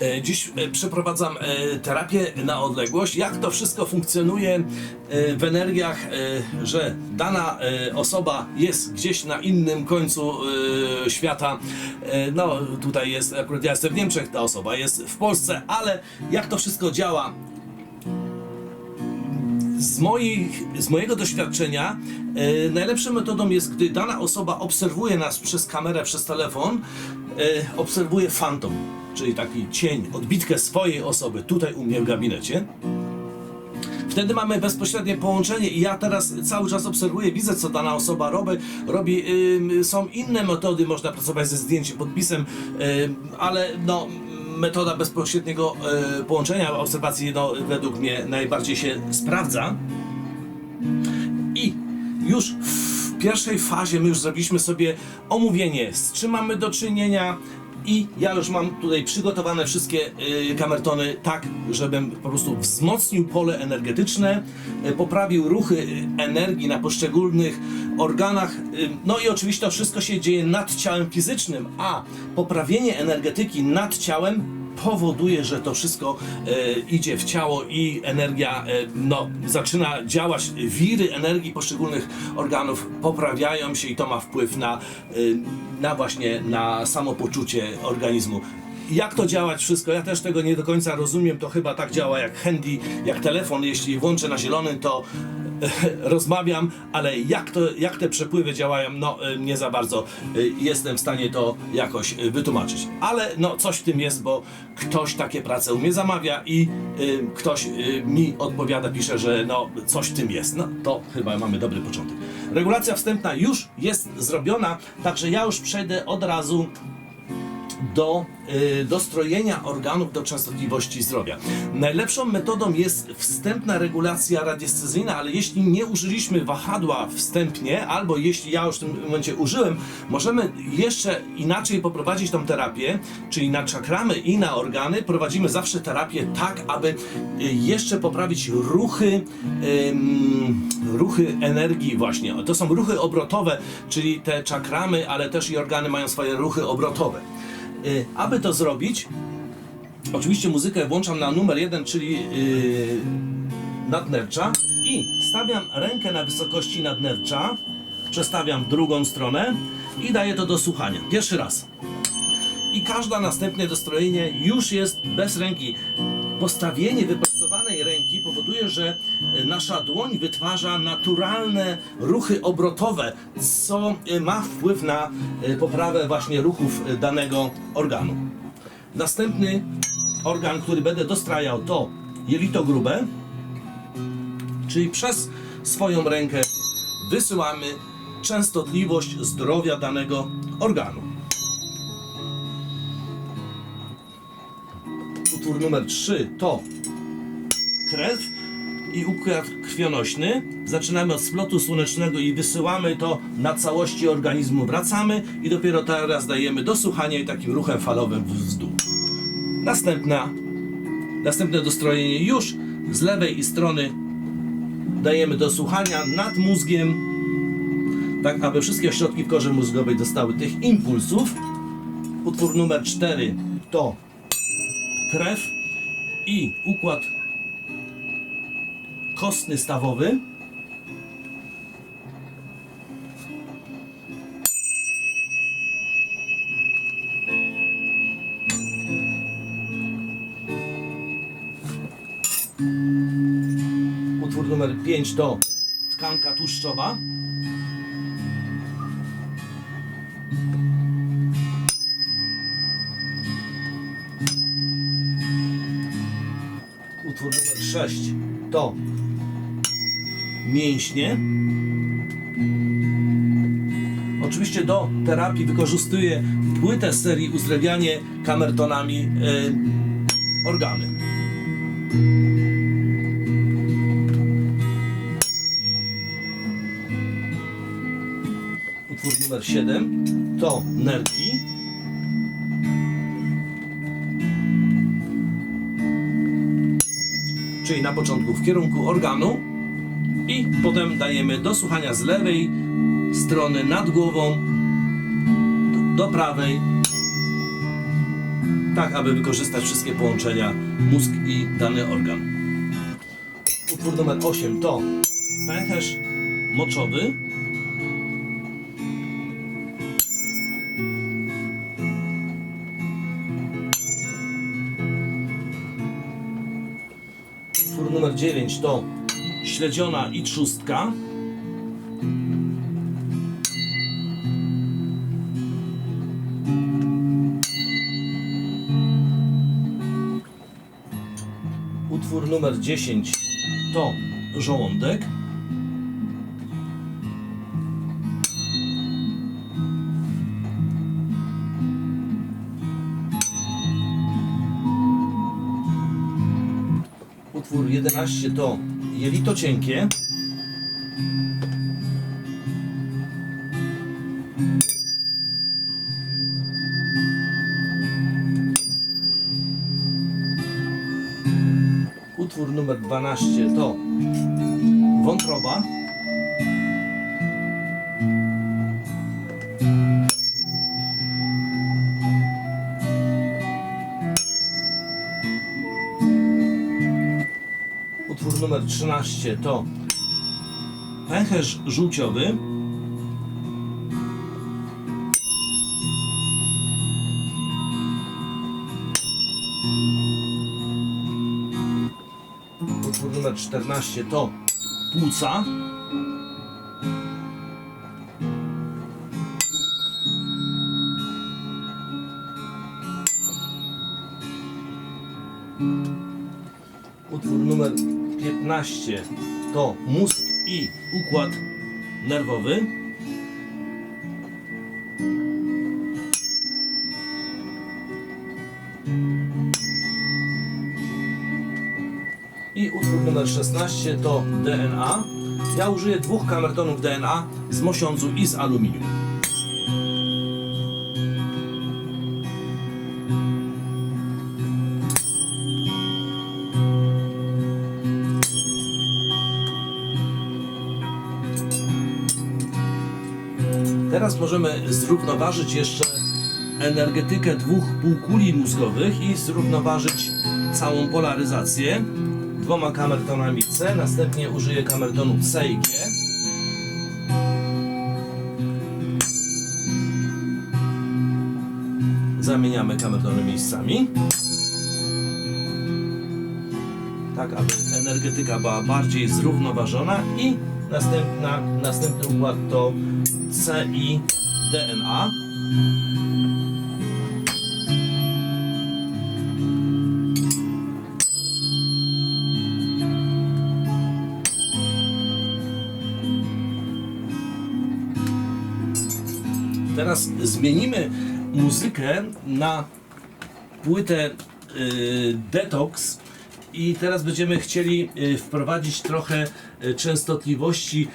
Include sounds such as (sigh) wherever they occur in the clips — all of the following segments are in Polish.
E, Dziś e, przeprowadzam e, terapię na odległość. Jak to wszystko funkcjonuje w energiach, że dana osoba jest gdzieś na innym końcu świata. No, tutaj jest, akurat ja jestem w Niemczech, ta osoba jest w Polsce, ale jak to wszystko działa, z, moich, z mojego doświadczenia e, najlepszą metodą jest, gdy dana osoba obserwuje nas przez kamerę, przez telefon, e, obserwuje fantom, czyli taki cień, odbitkę swojej osoby tutaj u mnie w gabinecie. Wtedy mamy bezpośrednie połączenie i ja teraz cały czas obserwuję, widzę co dana osoba robi. robi są inne metody, można pracować ze zdjęciem, podpisem, ale no metoda bezpośredniego y, połączenia obserwacji no, według mnie najbardziej się sprawdza. I już w pierwszej fazie my już zrobiliśmy sobie omówienie, z czym mamy do czynienia i ja już mam tutaj przygotowane wszystkie y, kamertony tak, żebym po prostu wzmocnił pole energetyczne, y, poprawił ruchy y, energii na poszczególnych organach. y, No i oczywiście to wszystko się dzieje nad ciałem fizycznym, a poprawienie energetyki nad ciałem powoduje, że to wszystko e, idzie w ciało i energia e, no, zaczyna działać. Wiry energii poszczególnych organów poprawiają się i to ma wpływ na, e, na właśnie na samopoczucie organizmu. Jak to działać wszystko? Ja też tego nie do końca rozumiem. To chyba tak działa jak handy, jak telefon. Jeśli włączę na zielonym, to (laughs) rozmawiam, ale jak, to, jak te przepływy działają, no e, nie za bardzo e, jestem w stanie to jakoś e, wytłumaczyć. Ale no coś w tym jest, bo ktoś takie prace u mnie zamawia i ktoś mi odpowiada, pisze, że no coś w tym jest. No to chyba mamy dobry początek. Regulacja wstępna już jest zrobiona, także ja już przejdę od razu do y, dostrojenia organów do częstotliwości zdrowia. Najlepszą metodą jest wstępna regulacja radiestezyjna, ale jeśli nie użyliśmy wahadła wstępnie, albo jeśli ja już w tym momencie użyłem, możemy jeszcze inaczej poprowadzić tą terapię, czyli na czakramy i na organy. Prowadzimy zawsze terapię tak, aby y, jeszcze poprawić ruchy, ruchy energii właśnie. To są ruchy obrotowe, czyli te czakramy, ale też i organy mają swoje ruchy obrotowe. Y, aby to zrobić, oczywiście muzykę włączam na numer jeden, czyli yy, nadnercza i stawiam rękę na wysokości nadnercza, przestawiam drugą stronę i daję to do słuchania. Pierwszy raz. I każde następne dostrojenie już jest bez ręki. Postawienie wyprostowanej ręki powoduje, że e, nasza dłoń wytwarza naturalne ruchy obrotowe, co e, ma wpływ na e, poprawę właśnie ruchów danego organu. Następny organ, który będę dostrajał to jelito grube, czyli przez swoją rękę wysyłamy częstotliwość zdrowia danego organu. Utwór numer 3 to krew i układ krwionośny. Zaczynamy od splotu słonecznego i wysyłamy to na całości organizmu. Wracamy i dopiero teraz dajemy do słuchania i takim ruchem falowym w dół. Następna, następne dostrojenie już z lewej strony dajemy do słuchania nad mózgiem, tak aby wszystkie ośrodki w korze mózgowej dostały tych impulsów. Utwór numer 4 to krew i układ kostny stawowy. Utwór numer 5 to tkanka tłuszczowa. Utwór numer 6 to mięśnie. Oczywiście do terapii wykorzystuję płytę z serii uzdrawianie kamertonami y, organy. Utwór numer 7 to nerki. Czyli na początku w kierunku organu i potem dajemy do słuchania z lewej strony nad głową do prawej tak aby wykorzystać wszystkie połączenia mózg i dany organ. Utwór numer 8 to pęcherz moczowy. 9 to śledziona i trzustka. Utwór numer 10 to żołądek. Utwór 11 to jelito cienkie. Utwór numer 12 to wątroba. 13 to pęcherz żółciowy. Utwór numer 14 to płuca. 15 to mózg i układ nerwowy. I utwór numer 16 to DNA. Ja użyję dwóch kamertonów DNA z mosiądzu i z aluminium. Teraz możemy zrównoważyć jeszcze energetykę dwóch półkuli mózgowych i zrównoważyć całą polaryzację dwoma kamertonami C. Następnie użyję kamertonu C i G. Zamieniamy kamertony miejscami. Tak, aby energetyka była bardziej zrównoważona i następna, następny układ to C i DNA. Teraz zmienimy muzykę na płytę y, Detox i teraz będziemy chcieli y, wprowadzić trochę y, częstotliwości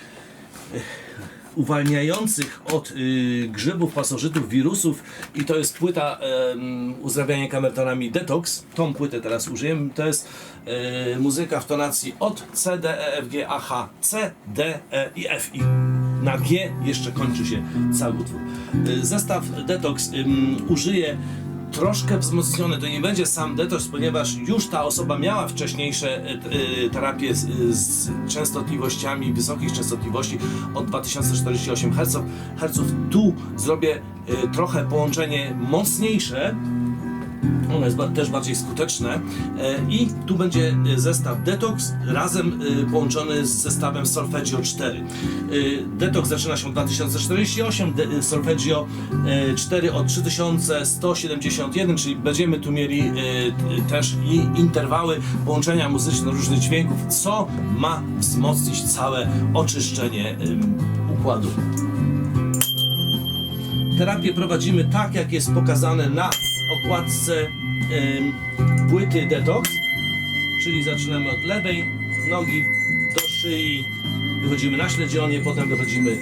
uwalniających od y, grzybów, pasożytów, wirusów i to jest płyta um, uzdrawiania kamertonami Detox. Tą płytę teraz użyjemy. To jest y, muzyka w tonacji od C, D, E, F, G, A, H, C, D, E i F, I. Na G jeszcze kończy się cały utwór. Y, zestaw Detox ym, użyje troszkę wzmocniony. To nie będzie sam detoks, ponieważ już ta osoba miała wcześniejsze e, e, terapie z, z częstotliwościami, wysokich częstotliwości od 2048 Hz. Tu zrobię e, trochę połączenie mocniejsze. Ono jest też bardziej skuteczne e, i tu będzie e, zestaw Detox razem e, połączony z zestawem Solfeggio 4. E, Detox zaczyna się od 2048, de- e, Solfeggio e, 4 od 3171, czyli będziemy tu mieli też i interwały połączenia muzyczne różnych dźwięków, co ma wzmocnić całe oczyszczenie układu. Terapię prowadzimy tak, jak jest pokazane na okładce płyty Detox, czyli zaczynamy od lewej nogi do szyi, wychodzimy na śledzionie, potem wychodzimy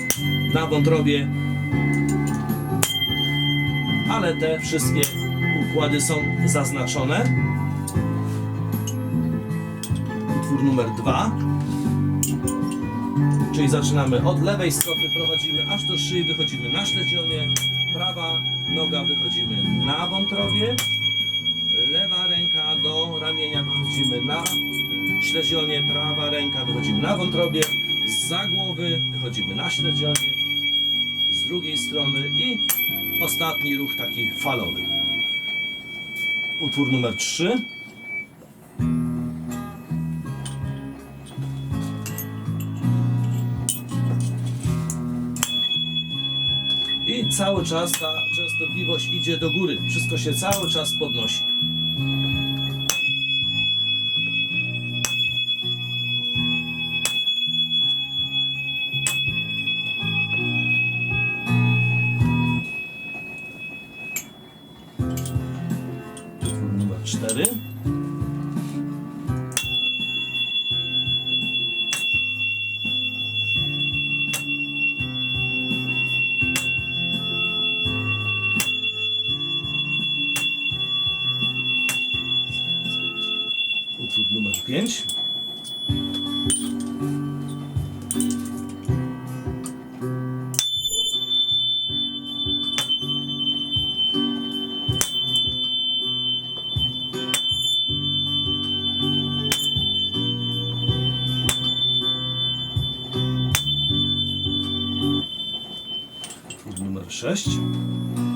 na wątrobie, ale te wszystkie układy są zaznaczone. Utwór numer dwa. Czyli zaczynamy od lewej stopy, prowadzimy aż do szyi, wychodzimy na śledzionie, prawa noga wychodzimy na wątrobie, wychodzimy na śledzionie, prawa ręka, wychodzimy na wątrobie, za głowy, wychodzimy na śledzionie, z drugiej strony i ostatni ruch taki falowy. Utwór numer 3. I cały czas ta częstotliwość idzie do góry. Wszystko się cały czas podnosi. Utwór numer 5.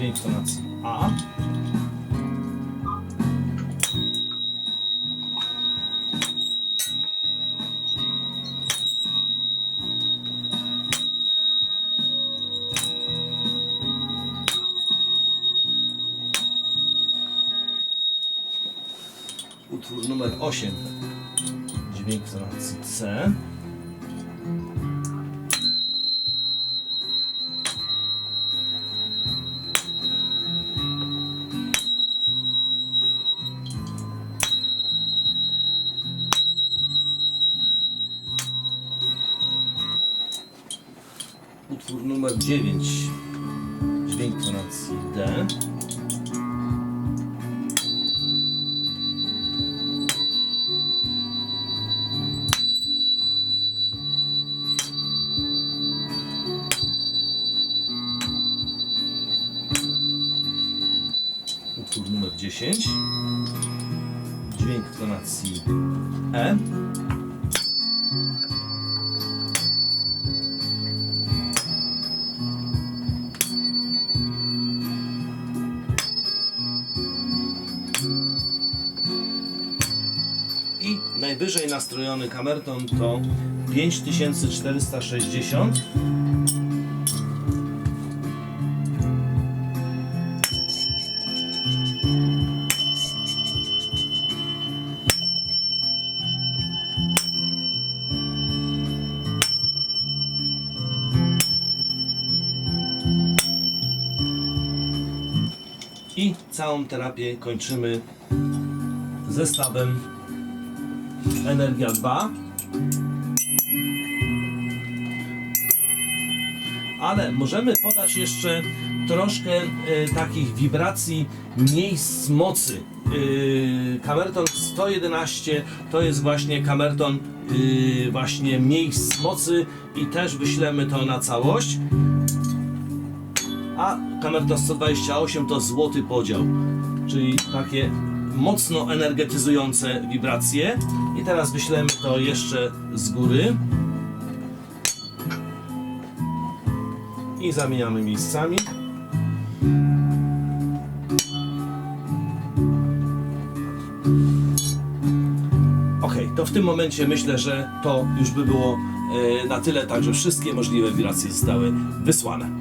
7, dźwięk tonacji A. Utwór numer 8, dźwięk tonacji C. 9. Dźwięk tonacji D. Utwór numer 10. Dźwięk tonacji E. nastrojony kamerton to 5460. I całą terapię kończymy zestawem Energia 2. Ale możemy podać jeszcze troszkę e, takich wibracji miejsc mocy. E, kamerton 111 to jest właśnie kamerton e, właśnie miejsc mocy i też wyślemy to na całość. A kamerton 128 to złoty podział, czyli takie mocno energetyzujące wibracje. I teraz wyślemy to jeszcze z góry. I zamieniamy miejscami. Ok, to w tym momencie myślę, że to już by było e, na tyle, także wszystkie możliwe wibracje zostały wysłane.